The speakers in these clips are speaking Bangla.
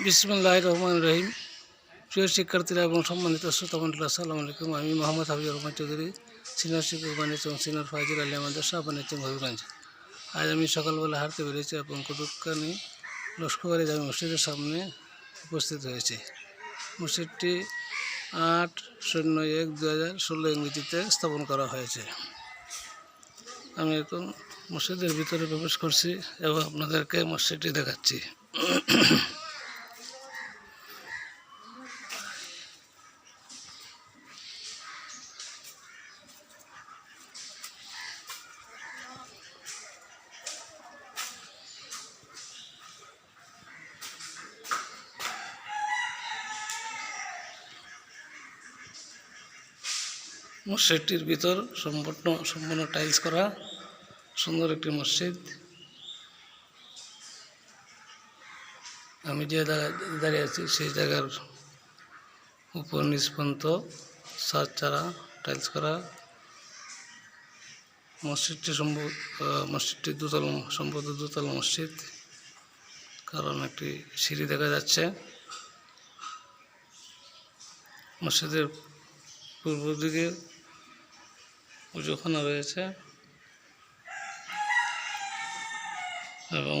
বিসমুল্লাহ রহমান রহিম। প্রিয় শিক্ষার্থীরা এবং সম্মানিত শ্রোতামন্ডল আসসালামু আলাইকুম। আমি মোহাম্মদ হাবিবুর রহমান চৌধুরী, সিনিয়র শিক্ষক বাণিজ্য এবং সিনিয়র ফাজিল আলী আমাদের শাহ বাণিজ্য হবিগঞ্জ। আজ আমি সকালবেলা হাঁটতে বেরিয়েছি এবং কুতুবকানি লস্করবাড়ি জামি মসজিদের সামনে উপস্থিত হয়েছি। মসজিদটি আট শূন্য এক দু হাজার ষোলো ইংরেজিতে স্থাপন করা হয়েছে। আমি এখন মসজিদের ভিতরে প্রবেশ করছি এবং আপনাদেরকে মসজিদটি দেখাচ্ছি। মসজিদটির ভিতর সম্পূর্ণ সম্পূর্ণ টাইলস করা, সুন্দর একটি মসজিদ। আমি যে দাঁড়িয়ে আছি সেই জায়গার উপর নিষ্পন্ত সার চারা টাইলস করা। মসজিদটি সম্ভব মসজিদটি দুতল সম্ভবত দুতল মসজিদ, কারণ একটি সিঁড়ি দেখা যাচ্ছে। মসজিদের পূর্ব দিকে পুজোখানা রয়েছে। এবং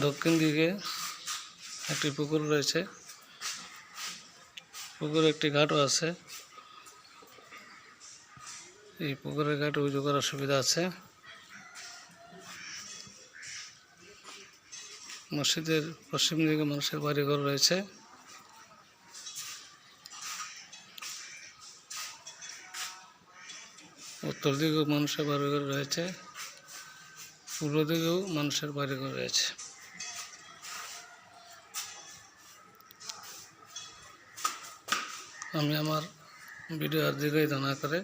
দক্ষিণ দিকে একটি পুকুর রয়েছে। পুকুরে একটি ঘাটও আছে। এই পুকুরের ঘাটে উজু করার সুবিধা আছে। মসজিদের পশ্চিম দিকে মানুষের বাড়িঘর রয়েছে। উত্তর দিকেও মানুষের বাড়িঘর রয়েছে, পূর্ব দিকেও মানুষের বাড়িঘর রয়েছে। আমি আমার ভিডিও আর দীর্ঘায়িত না করে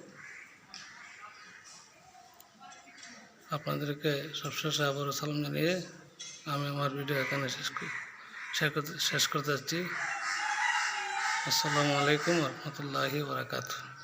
আপনাদেরকে সবশেষে আবারও সালাম জানিয়ে আমি আমার ভিডিও এখানে শেষ করি, শেষ করতে শেষ করতে যাচ্ছি। আসসালামু আলাইকুম রহমতুল্লাহি বারাকাতুহ।